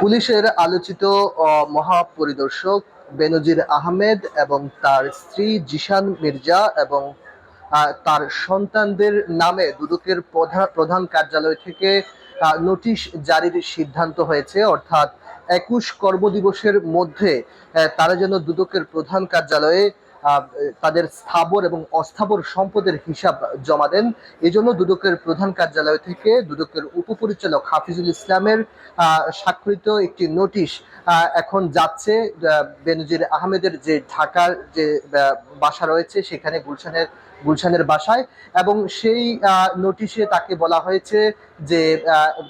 পুলিশের আলোচিত মহাপরিদর্শক বেনজির আহমেদ এবং তার স্ত্রী জিশান মির্জা এবং তার সন্তানদের নামে দুদকের প্রধান প্রধান কার্যালয় থেকে নোটিশ জারির সিদ্ধান্ত হয়েছে। অর্থাৎ একুশ কর্মদিবসের মধ্যে তারা যেন দুদকের প্রধান কার্যালয়ে তাদের স্থাবর এবং অস্থাবর সম্পদের হিসাব জমা দেন। এজন্য দুদকের প্রধান কার্যালয় থেকে দুদকের উপপরিচালক হাফিজুল ইসলামের স্বাক্ষরিত একটি নোটিশ এখন যাচ্ছে বেনজির আহমেদের যে ঢাকার যে বাসা রয়েছে, সেখানে গুলশানের গুলশানের বাসায় এবং সেই নোটিশে তাকে বলা হয়েছে যে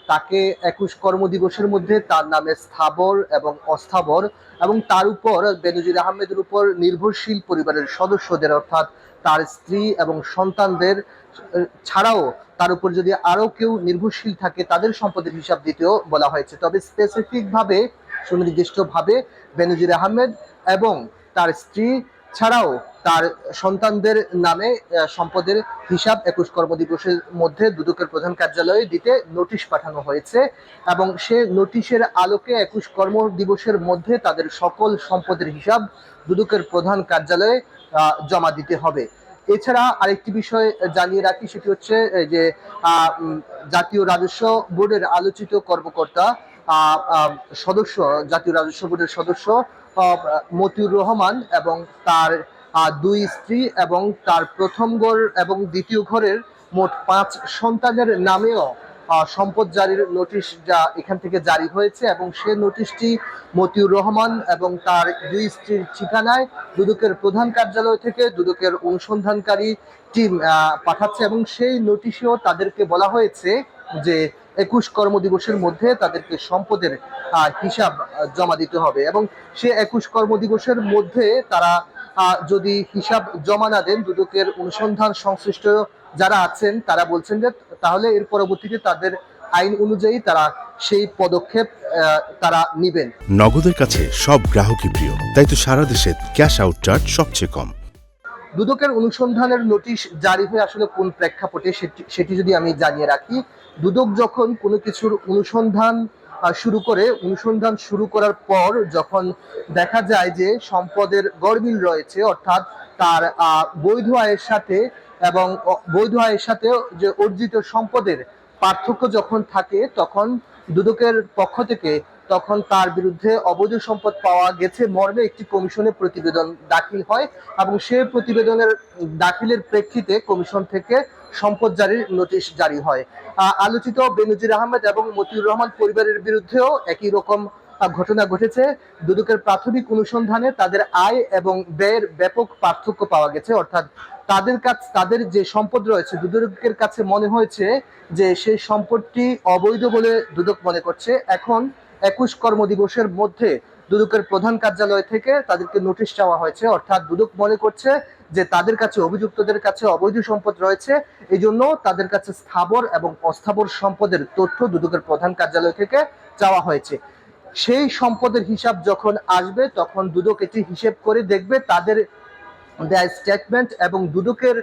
তাকে একুশ কর্মদিবসের মধ্যে তার নামে স্থাবর এবং অস্থাবর এবং তার উপর বেনজির আহমেদের উপর নির্ভরশীল পরিবারের সদস্যদের অর্থাৎ তার স্ত্রী এবং সন্তানদের ছাড়াও তার উপর যদি আরও কেউ নির্ভরশীল থাকে তাদের সম্পদের হিসাব দিতেও বলা হয়েছে। তবে স্পেসিফিকভাবে সুনির্দিষ্টভাবে সুনির্দিষ্ট বেনজির আহমেদ এবং তার স্ত্রী ছাড়াও তার সন্তানদের নামে সম্পদের হিসাব একুশ কর্মদিবসের মধ্যে দুদকের প্রধান কার্যালয়ে দিতে নোটিশ পাঠানো হয়েছে এবং সে নোটিশের আলোকে একুশ কর্মদিবসের মধ্যে তাদের সকল সম্পদের হিসাব দুদকের প্রধান কার্যালয়ে জমা দিতে হবে। এছাড়া আরেকটি বিষয় জানিয়ে রাখি, সেটি হচ্ছে যে জাতীয় রাজস্ব বোর্ডের আলোচিত কর্মকর্তা সদস্য, জাতীয় রাজস্ব বোর্ডের সদস্য মতিউর রহমান এবং তার দুই স্ত্রী এবং তার প্রথম ঘর এবং দ্বিতীয় ঘরের মোট পাঁচ সন্তানের নামেও সম্পদ জারির নোটিশ যা এখান থেকে জারি হয়েছে এবং সে নোটিশটি মতিউর রহমান এবং তার দুই স্ত্রীর ঠিকানায় দুদকের প্রধান কার্যালয় থেকে দুদকের অনুসন্ধানকারী টিম পাঠাচ্ছে এবং সেই নোটিশেও তাদেরকে বলা হয়েছে যে একুশ কর্মদিবসের মধ্যে তাদেরকে সম্পদের হিসাব জমা দিতে হবে এবং সে একুশ কর্মদিবসের মধ্যে তারা যদি হিসাব জমা না দেন দুদকের অনুসন্ধান সংশ্লিষ্ট যারা আছেন তারা বলছেন যে তাহলে এর পরবর্তীতে তাদের আইন অনুযায়ী তারা সেই পদক্ষেপ তারা নিবেন। নগদের কাছে সব গ্রাহকই প্রিয় তাই তো সারা দেশে ক্যাশ আউট চার্জ সবচেয়ে কম। দুদকের অনুসন্ধানের নোটিশ জারি হয়ে আসলে কোন প্রেক্ষাপটে সেটি- সেটি যদি আমি জানিয়ে রাখি দুদক যখন কোনো কিছুর অনুসন্ধান শুরু করে, অনুসন্ধান শুরু করার পর যখন দেখা যায় যে সম্পদের গরমিল রয়েছে, অর্থাৎ তার বৈধ আয়ের সাথে এবং বৈধ আয়ের সাথে যে অর্জিত সম্পদের পার্থক্য যখন থাকে, তখন দুদকের পক্ষ থেকে তখন তার বিরুদ্ধে অবৈধ সম্পদ পাওয়া গেছে, মর্মে একটি কমিশনে প্রতিবেদন দাখিল হয় এবং সেই প্রতিবেদনের দাখিলের প্রেক্ষিতে কমিশন থেকে সম্পদ জারির নোটিশ জারি হয়। আলোচিত বেনজির আহমেদ এবং মতিউর রহমান পরিবারের বিরুদ্ধেও একই রকম ঘটনা ঘটেছে। দুদকের প্রাথমিক অনুসন্ধানে তাদের আয় এবং ব্যয়ের ব্যাপক পার্থক্য পাওয়া গেছে। অর্থাৎ তাদের কাছ, তাদের যে সম্পদ রয়েছে, দুদকের কাছে মনে হয়েছে যে সেই সম্পদটি অবৈধ বলে দুদক মনে করছে। এখন একুশ কর্মদিবসের মধ্যে দুদকের প্রধান কার্যালয় থেকে তাদেরকে নোটিশ চাওয়া হয়েছে। অর্থাৎ দুদক মনে করছে যে তাদের কাছে, অভিযুক্তদের কাছে অবৈধ সম্পদ রয়েছে এই জন্য তাদের কাছে স্থাবর এবং অস্থাবর সম্পদের তথ্য দুদকের প্রধান কার্যালয় থেকে চাওয়া হয়েছে। সেই সম্পদের হিসাব যখন আসবে, তখন দুদক এটি হিসেব করে দেখবে, তাদের দেয় স্টেটমেন্ট এবং দুদকের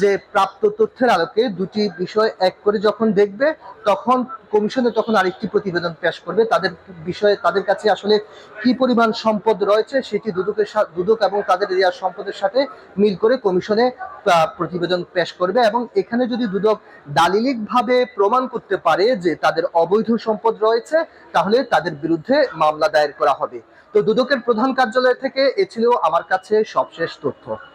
যে প্রাপ্ত তথ্যের আলোকে দুটি বিষয় এক করে যখন দেখবে, তখন কমিশনে তখন আরেকটি প্রতিবেদন পেশ করবে। তাদের বিষয়ে, তাদের কাছে আসলে কি পরিমাণ সম্পদ রয়েছে সেটি দুদকের দুদক এবং তাদের দেওয়া সম্পদের সাথে মিল করে কমিশনে প্রতিবেদন পেশ করবে এবং এখানে যদি দুদক দালিলিক ভাবে প্রমাণ করতে পারে যে তাদের অবৈধ সম্পদ রয়েছে, তাহলে তাদের বিরুদ্ধে মামলা দায়ের করা হবে। তো দুদকের প্রধান কার্যালয় থেকে এ ছিল আমার কাছে সবশেষ তথ্য।